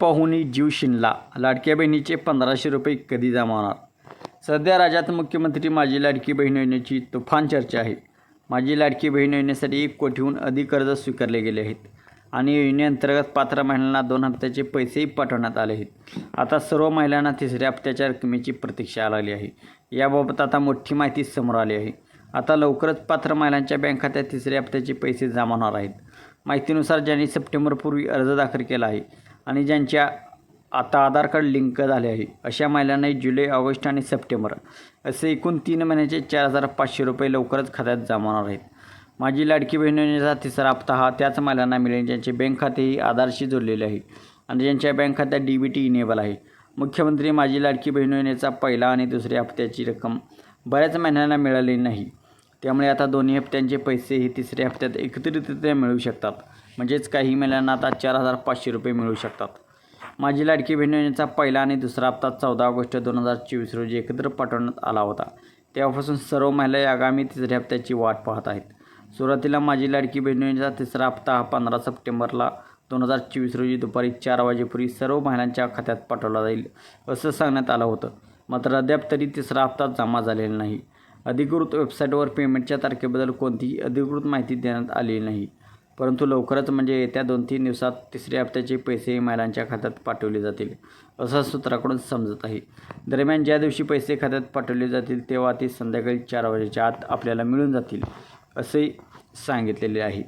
पाहुणी जीव शिनला. लाडक्या बहिणीचे पंधराशे रुपये कधी जमा होणार सध्या राज्यात मुख्यमंत्री माझी लाडकी बहीण योजनेची तुफान चर्चा आहे. माझी लाडकी बहीण योजनेसाठी एक कोटीहून अधिक कर्ज स्वीकारले गेले आहेत आणि योजनेअंतर्गत पात्र महिलांना दोन हप्त्याचे पैसेही पाठवण्यात आले आहेत. आता सर्व महिलांना तिसऱ्या हप्त्याच्या रकमेची प्रतीक्षा लागली आहे. याबाबत आता मोठी माहिती समोर आली आहे. आता लवकरच पात्र महिलांच्या बँक खात्यात तिसऱ्या हप्त्याचे पैसे जमा होणार आहेत. माहितीनुसार ज्यांनी सप्टेंबरपूर्वी अर्ज दाखल केला आहे आणि ज्यांच्या आता आधार कार्ड लिंक झाले आहे अशा महिलांनाही जुलै ऑगस्ट आणि सप्टेंबर असे एकूण तीन महिन्याचे चार हजार पाचशे रुपये लवकरच खात्यात जमा होणार आहेत. माझी लाडकी बहीण योजनेचा तिसरा हप्ता हा त्याच महिलांना मिळेल ज्यांचे बँक खातेही आधारशी जोडलेले आहे आणि ज्यांच्या बँक खात्यात डी बी टी इनेबल आहे. मुख्यमंत्री माझी लाडकी बहीण योजनेचा पहिला आणि दुसऱ्या हप्त्याची रक्कम बऱ्याच महिन्यांना मिळाली नाही. त्यामुळे आता दोन्ही हप्त्यांचे पैसे हे तिसऱ्या हप्त्यात एकत्रितरित्या मिळू शकतात. म्हणजेच काही महिलांना आता चार हजार पाचशे रुपये मिळू शकतात. माझी लाडकी बहीण योजनेचा पहिला आणि दुसरा हप्ता चौदा ऑगस्ट दोन हजार चोवीस रोजी एकत्र पाठवण्यात आला होता. तेव्हापासून सर्व महिला आगामी तिसऱ्या हप्त्याची वाट पाहत आहेत. सुरुवातीला माझी लाडकी बहीण योजनेचा तिसरा हप्ता हा पंधरा सप्टेंबरला दोन हजार चोवीस रोजी दुपारी चार वाजेपूर्वी सर्व महिलांच्या खात्यात पाठवला जाईल असं सांगण्यात आलं होतं. मात्र अद्याप तरी तिसरा हप्ता जमा झालेला नाही. अधिकृत वेबसाईटवर पेमेंटच्या तारखेबद्दल कोणतीही अधिकृत माहिती देण्यात आलेली नाही. परंतु लवकरच म्हणजे येत्या दोन तीन दिवसात तिसऱ्या हप्त्याचे पैसे महिलांच्या खात्यात पाठवले जातील असं सूत्राकडून समजत आहे. दरम्यान ज्या दिवशी पैसे खात्यात पाठवले जातील तेव्हा ते संध्याकाळी चार वाजेच्या आत आपल्याला मिळून जातील असे सांगितलेले आहे.